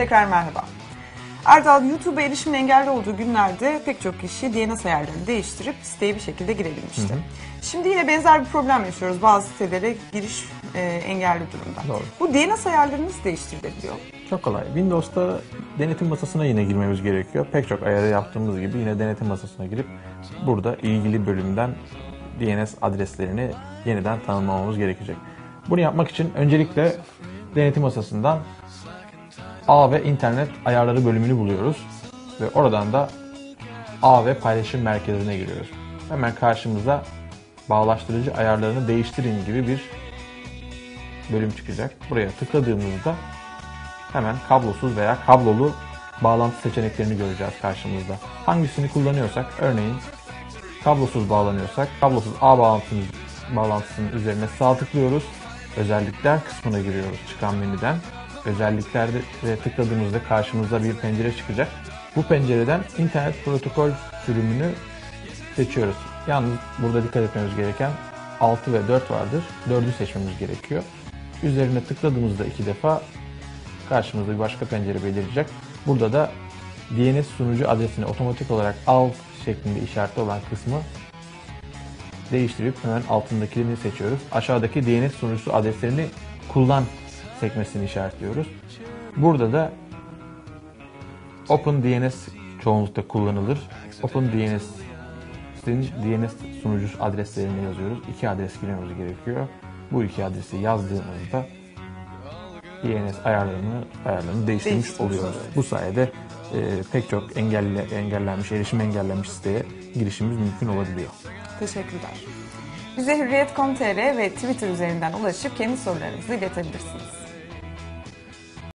Tekrar merhaba. Erdal, YouTube'a erişimin engelli olduğu günlerde pek çok kişi DNS ayarlarını değiştirip siteye bir şekilde girebilmişti. Şimdi yine benzer bir problem yaşıyoruz. Bazı sitelere giriş e, engelli durumda. Doğru. Bu DNS ayarları nasıl değiştirilebiliyor? Çok kolay. Windows'ta denetim masasına yine girmemiz gerekiyor. Pek çok ayarı yaptığımız gibi yine denetim masasına girip burada ilgili bölümden DNS adreslerini yeniden tanımlamamız gerekecek. Bunu yapmak için öncelikle denetim masasından ağ ve internet ayarları bölümünü buluyoruz. Ve oradan da ağ ve paylaşım merkezine giriyoruz. Hemen karşımıza bağlaştırıcı ayarlarını değiştirin gibi bir bölüm çıkacak. Buraya tıkladığımızda hemen kablosuz veya kablolu bağlantı seçeneklerini göreceğiz karşımızda. Hangisini kullanıyorsak, örneğin kablosuz bağlanıyorsak, kablosuz ağ bağlantısının, bağlantısının üzerine sağ tıklıyoruz. Özellikler kısmına giriyoruz çıkan menüden. Özelliklerde tıkladığımızda karşımıza bir pencere çıkacak. Bu pencereden internet protokol sürümünü seçiyoruz. Yalnız burada dikkat etmemiz gereken 6 ve 4 vardır. 4'ü seçmemiz gerekiyor. Üzerine tıkladığımızda iki defa karşımızda bir başka pencere belirecek. Burada da DNS sunucu adresini otomatik olarak al şeklinde işaretli olan kısmı değiştirip hemen altındakini seçiyoruz. Aşağıdaki DNS sunucusu adreslerini kullan sekmesini işaretliyoruz. Burada da OpenDNS çoğunlukla kullanılır. OpenDNS'in DNS sunucusu adreslerini yazıyoruz. İki adres girmemiz gerekiyor. Bu iki adresi yazdığımızda DNS ayarlarını ayarlarını değiştirmiş oluyoruz. Bu sayede e, pek çok engelle, engellenmiş, erişim engellenmiş siteye girişimiz mümkün olabiliyor. Teşekkürler. Bize Hürriyet.com.tr ve Twitter üzerinden ulaşıp kendi sorularınızı iletebilirsiniz.